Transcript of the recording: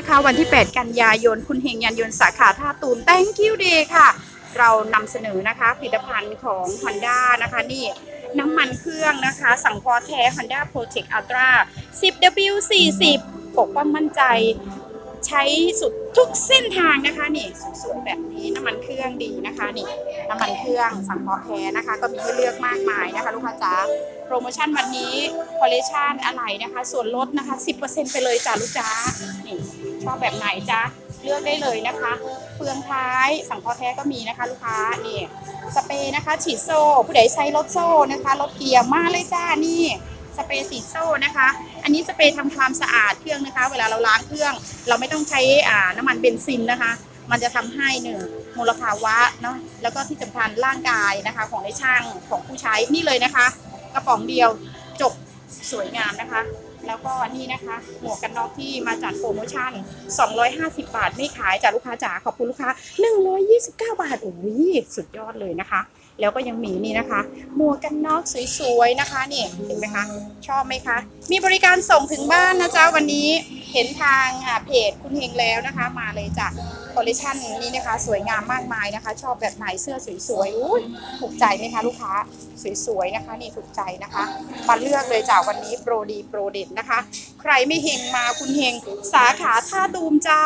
นะคะ วันที่ 8 กันยายน คุณเฮงยานยนสาขาท่าตูม thank you day ค่ะ เรานำเสนอนะคะผลิตภัณฑ์ของ Honda นะคะนี่น้ำมันเครื่องนะคะ สังเคราะห์แท้ Honda Protect Ultra 10W40 ปกป้องมั่นใจ ใช้สุดทุกเส้นทางนะคะนี่สวยๆแบบนี้น้ำมันเครื่องดีนะคะนี่น้ำมันเครื่องสังเคราะห์แท้นะคะ ก็มีให้เลือกมากมายนะคะ ลูกค้าจ๋าโปรโมชั่นวันนี้คอลเลชันอะไรนะคะ ส่วนลดนะคะ 10%ไปเลยจ้าลูกจ้านี่ ชอบแบบไหนจ้าเลือกได้เลยนะคะเฟืองท้ายสังเคราะห์แท้ก็มีนะคะ ลูกค้านี่สเปรย์นะคะ ฉีดโซ่ผู้ใดใช้รถโซ่นะคะรถเกียร์มาเลยจ้านี่สเปรย์ฉีโซ่นะคะ อันนี้สเปรย์ทำความสะอาดเครื่องนะคะ เวลาเราล้างเครื่อง เราไม่ต้องใช้อ่าน้ำมันเบนซินนะคะ มันจะทำให้หนึ่งมลภาวะเนาะแล้วก็ที่สำคัญร่างกายนะคะ ของในช่างของผู้ใช้นี่เลยนะคะ กระป๋องเดียวจบสวยงามนะคะ แล้วก็นี่นะคะหมวกกันน็อกที่มาจัดโปรโมชั่น 250 บาทไม่ขายจากลูกค้าจ๋าขอบคุณลูกค้า 129 บาทโอ้ยสุดยอดเลยนะคะ แล้วก็ยังมีนี่นะคะ หมวกกันน็อกสวยๆนะคะนี่เห็นไหมคะ ชอบไหมคะ มีบริการส่งถึงบ้านนะจ๊ะวันนี้ เห็นทางอ่าเพจคุณเฮงแล้วนะคะ มาเลยจ้ะคอลเลคชันนี้นะคะ สวยงามมากมายนะคะ ชอบแบบไหนเสื้อสวยๆอุ้ยถูกใจไหมคะลูกค้าสวยๆนะคะ นี่ถูกใจนะคะมาเลือกเลยจ้ะวันนี้โปรดีโปรเด็ดนะคะ ใครไม่เฮงมาคุณเฮงสาขาท่าตูมจ้า